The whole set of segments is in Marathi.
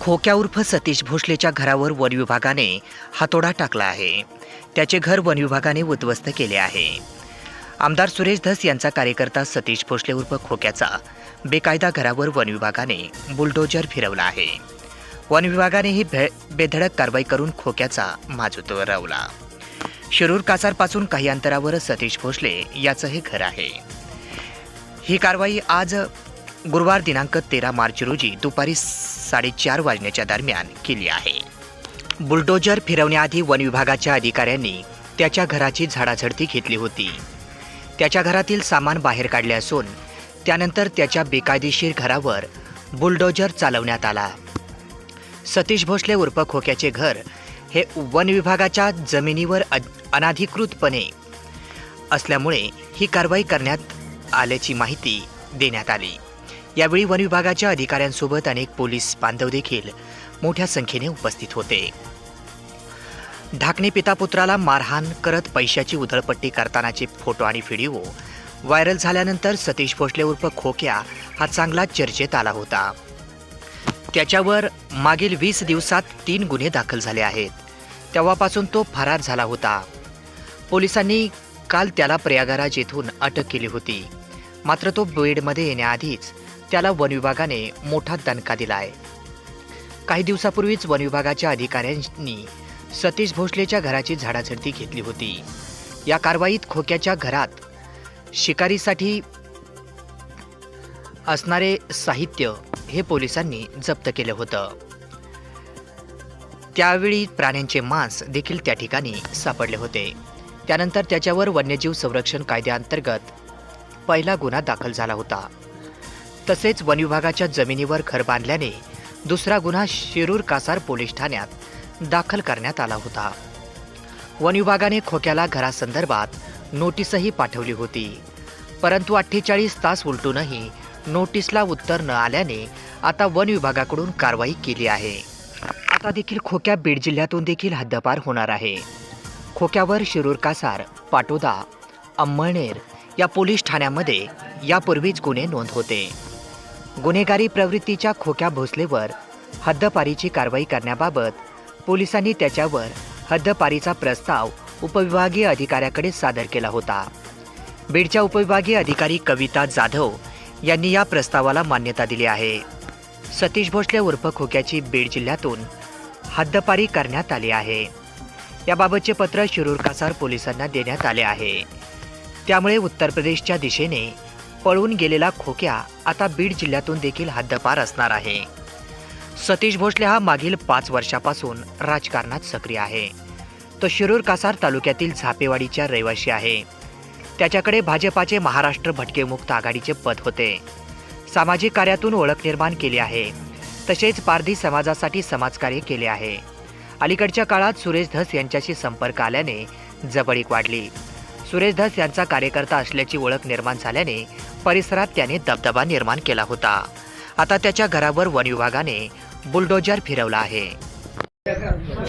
खोक्या उर्फ सतीश भोसलेच्या घरावर वन विभागाने हातोडा टाकला आहे. त्याचे घर वन विभागाने उद्ध्वस्त केले आहे. आमदार सुरेश धस यांचा कार्यकर्ता सतीश भोसले उर्फ खोक्याचा बेकायदा घरावर वन विभागाने बुलडोजर फिरवला आहे. वन विभागाने ही भे बेधडक कारवाई करून खोक्याचा माजूत रवला. शिरूर कासारपासून काही अंतरावर सतीश भोसले याचं हे घर आहे. ही कारवाई आज गुरुवार दिनांक तेरा मार्च रोजी दुपारी साडेचार वाजण्याच्या दरम्यान केली आहे. बुलडोजर फिरवण्याआधी वन विभागाच्या अधिकाऱ्यांनी त्याच्या घराची झाडाझडती घेतली होती. त्याच्या घरातील सामान बाहेर काढले असून त्यानंतर त्याच्या बेकायदेशीर घरावर बुलडोजर चालवण्यात आला. सतीश भोसले उर्फ खोक्याचे घर हे वन विभागाच्या जमिनीवर अ- अनाधिकृतपणे असल्यामुळे ही कारवाई करण्यात आल्याची माहिती देण्यात आली. यावेळी वन विभागाच्या अधिकाऱ्यांसोबत अनेक पोलीस बांधव देखील मोठ्या संख्येने उपस्थित होते. ढाकणे पिता पुत्राला मारहाण करत पैशाची उधळपट्टी करतानाचे फोटो आणि व्हिडिओ व्हायरल झाल्यानंतर सतीश भोसले उर्फ खोक्या हा चांगला चर्चेत आला होता. त्याच्यावर मागील वीस दिवसात तीन गुन्हे दाखल झाले आहेत. तेव्हापासून तो फरार झाला होता. पोलिसांनी काल त्याला प्रयागराज येथून अटक केली होती. मात्र तो बेडमध्ये येण्याआधीच त्याला वन विभागाने मोठा दणका दिलाय. काही दिवसापूर्वीच वन विभागाच्या अधिकाऱ्यांनी सतीश भोसलेच्या घराची झाडाझडती घेतली होती. या कारवाईत खोक्याच्या घरात शिकारीसाठी असणारे साहित्य हे पोलिसांनी जप्त केलं होतं. त्यावेळी प्राण्यांचे मांस देखील त्या ठिकाणी सापडले होते. त्यानंतर त्याच्यावर वन्यजीव संरक्षण कायद्याअंतर्गत पहिला गुन्हा दाखल झाला होता. तसेच वनविभागाच्या जमिनीवर घर बांधल्याने दुसरा गुन्हा शिरूर कासार पोलीस ठाण्यात दाखल करण्यात आला होता. वनविभागाने खोक्याला घरासंदर्भात नोटीसही पाठवली होती. परंतु अठ्ठेचाळीस तास उलटूनही नोटीसला उत्तर न आल्याने आता वन विभागाकडून कारवाई केली आहे. आता देखील खोक्या बीड जिल्ह्यातून देखील हद्दपार होणार आहे. खोक्यावर शिरूर कासार पाटोदा अंमळनेर या पोलीस ठाण्यामध्ये यापूर्वीच गुन्हे नोंद होते. गुन्हेगारी प्रवृत्तीच्या खोक्या भोसलेवर हद्दपारीची कारवाई करण्याबाबत पोलिसांनी त्याच्यावर हद्दपारीचा प्रस्ताव उपविभागीय अधिकाऱ्याकडे सादर केला होता. बीडच्या उपविभागीय अधिकारी कविता जाधव यांनी या प्रस्तावाला मान्यता दिली आहे. सतीश भोसले उर्फ खोक्याची बीड जिल्ह्यातून हद्दपारी करण्यात आली आहे. याबाबतचे पत्र शिरूर कासार पोलिसांना देण्यात आले आहे. त्यामुळे उत्तर प्रदेशच्या दिशेने पळून गेलेला खोक्या आता बीड जिल्ह्यातून देखील हद्दपार असणार आहे. सतीश भोसले हा मागील पाच वर्षापासून राजकारणात सक्रिय आहे. तो शिरूर कासार तालुक्यातील झापेवाडीच्या रहिवाशी आहे. त्याच्याकडे भाजपाचे महाराष्ट्र भटकेमुक्त आघाडीचे पद होते. सामाजिक कार्यातून ओळख निर्माण केली आहे. तसेच पारधी समाजासाठी समाजकार्य केले आहे. अलीकडच्या काळात सुरेश धस यांच्याशी संपर्क आल्याने जबळीक वाढली. सुरेश धस यांचा कार्यकर्ता असल्याची ओळख निर्माण झाल्याने परिसरात त्याने दबदबा निर्माण केला होता. आता त्याच्या घरावर वन विभागाने बुलडोजर फिरवला आहे.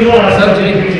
surgery